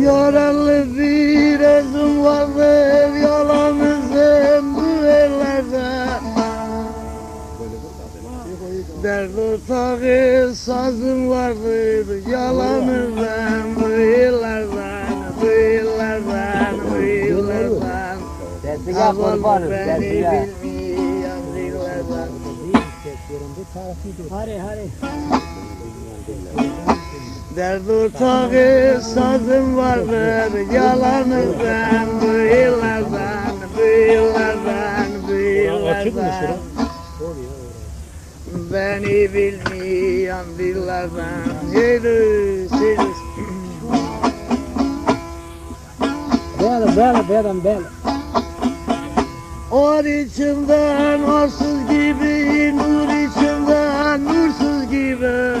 Yaralı bir özüm vardır yalanızın bu ellerde. Dert ortağı sazım vardır yalanızdan bu illerden Bu illerden bu illerden. Tezgah Aman kurbanım. Hadi hadi. Dert ortağı sazım vardır yalanızdan bu illerden bu illerden bu illerden Beni bilmeyen dillerden yürü siz Böyle böyle böyle böyle. Or içinden arsız gibi nur içinden nursuz gibi.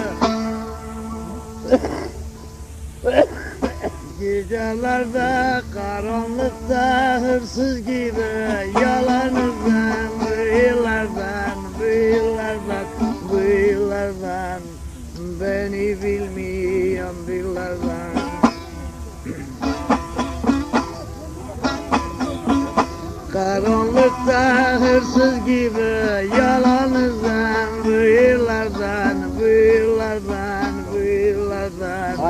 Gecelerde karanlıkta hırsız gibi. Yalanızdan yıllardan bu yıllardan Beni bilmeyen dillerden Karanlıkta hırsız gibi. Yalanızdan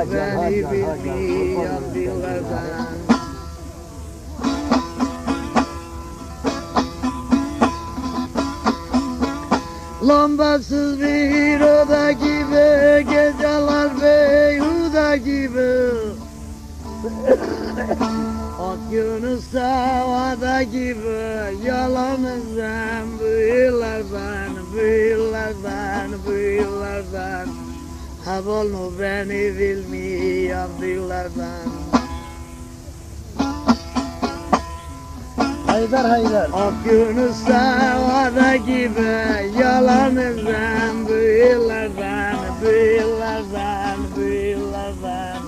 beni bilmeyen dillerden Lambasız bir oda gibi geceler beyhuda gibi. Okyanus havada gibi yalanızdan bu yıllardan bu mu beni bilmeyen dillerden Haydar Haydar. Okyanus havada gibi yalanızdan bu yıllardan bu yıllardan bu yıllardan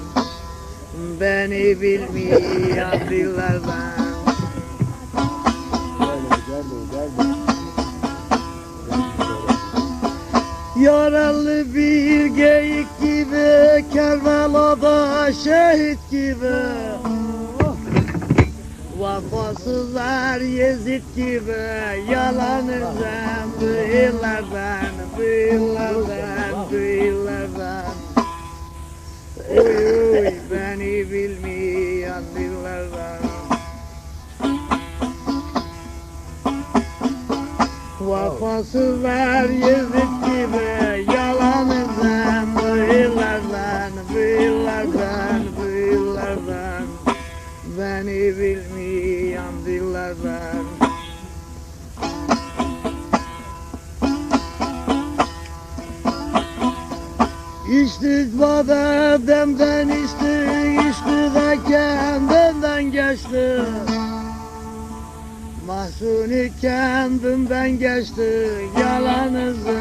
Beni bilmeyen dillerden Yaralı bir geyik gibi Kerbela'da şehit gibi. Vefasızlar Yezid gibi yıllardan Bu yıllardan Bu yıllardan Uy uy beni bilmeyen dillerden Vefasızlar Yezid gibi Yalanızdan bu yıllardan Bu yıllardan Beni bilmeyen dillerden. İçtik bademden içtik içti de kendimden Mahzuni kendimden geçti. Yalanızı